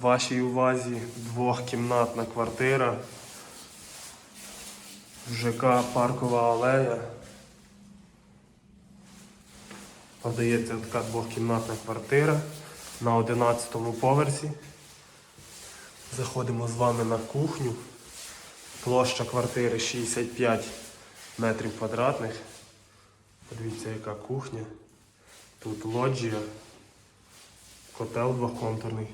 Вашій увазі двохкімнатна квартира. в ЖК Паркова алея. Подається така двохкімнатна квартира на 11 поверсі. Заходимо з вами на кухню. Площа квартири 65 метрів квадратних. Подивіться, яка кухня. Тут лоджія, котел двохконтурний.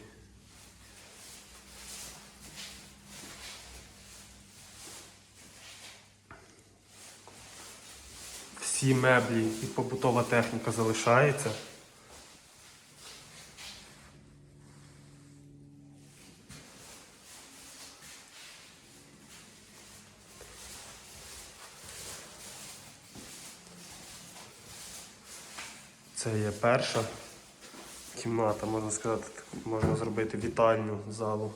Всі меблі і побутова техніка залишається. Це є перша кімната, можна сказати, можна зробити вітальню залу.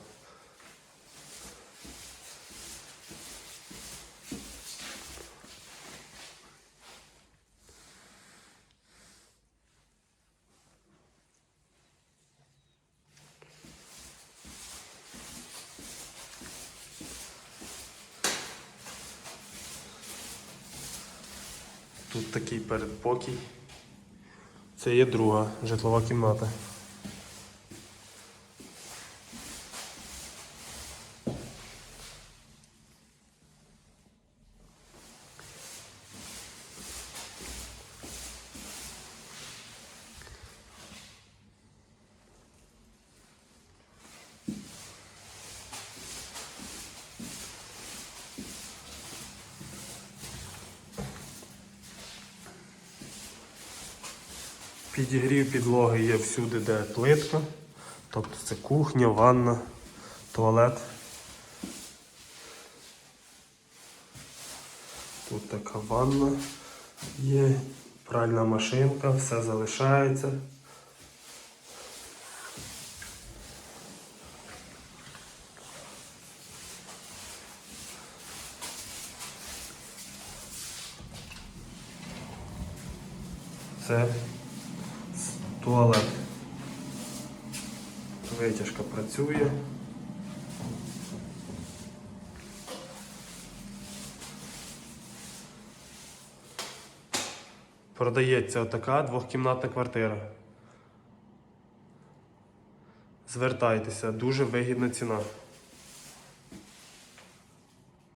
Тут такий передпокій. Це є друга житлова кімната. Підігрів підлоги є всюди, де плитка. Тобто це кухня, ванна, туалет. Тут така ванна є, пральна машинка, все залишається. Це туалет. Витяжка працює. Продається отака двохкімнатна квартира. Звертайтеся, дуже вигідна ціна.